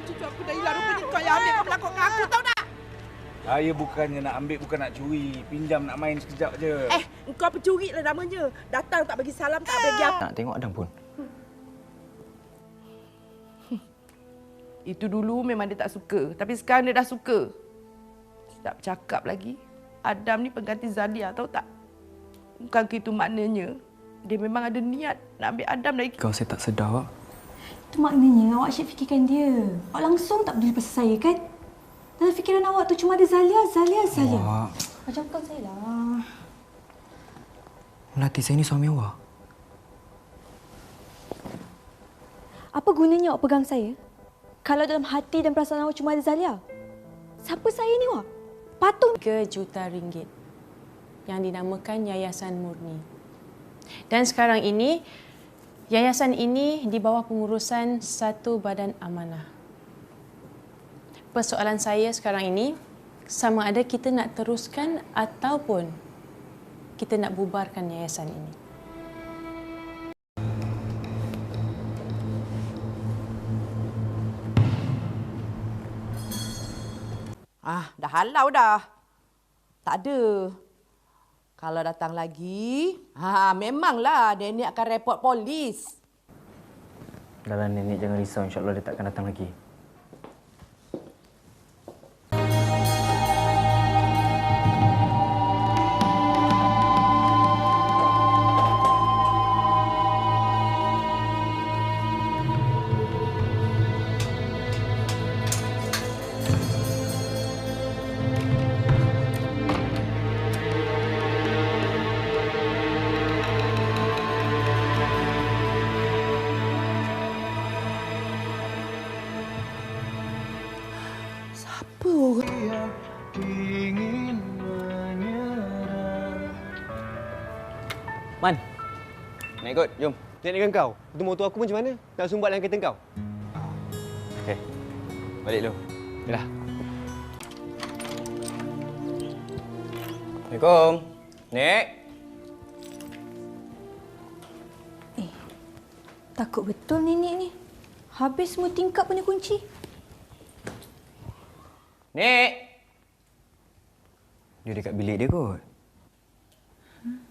Ingatkan cucu aku dah hilang. Rupanya kau yang ambil kau melakukkan aku. Tahu tak? Saya bukannya nak ambil, bukan nak curi. Pinjam nak main sekejap je. Eh, kau pencuri lah namanya. Datang tak bagi salam, tak bagi apa. Nak tengok Adam pun. Itu dulu memang dia tak suka. Tapi sekarang dia dah suka. Tak bercakap lagi. Adam ni pengganti Zalia, tahu tak? Bukan itu maknanya. Dia memang ada niat nak ambil Adam dari Kau saya tak sedar, Wak. Itu maknanya awak asyik fikirkan dia. Awak langsung tak peduli pasal saya kan? Dalam fikiran awak tu cuma ada Zalia, Zalia, Zalia. Wak, Macam bukan saya lah. Melati saya ni suami awak. Apa gunanya awak pegang saya? Kalau dalam hati dan perasaan awak cuma ada Zalia. Siapa saya ni awak? Patung. 3 juta ringgit yang dinamakan Yayasan Murni. Dan sekarang ini, yayasan ini di bawah pengurusan satu badan amanah. Persoalan saya sekarang ini, sama ada kita nak teruskan ataupun kita nak bubarkan yayasan ini. Ah, dah halau dah. Tak ada. Kalau datang lagi, ha, memanglah Danny akan report polis. Dah lah nenek jangan risau. InsyaAllah dia takkan datang lagi. Siapa orang? Man, nak ikut? Jom. Naik dengan kau. Itu motor aku macam mana? Nak sumbat dalam kereta kau? Okey. Balik dulu. Yalah. Assalamualaikum. Nek. Takut betul nenek ni. Habis semua tingkap punya kunci. Nek! Dia dekat bilik dia kot. Hmm.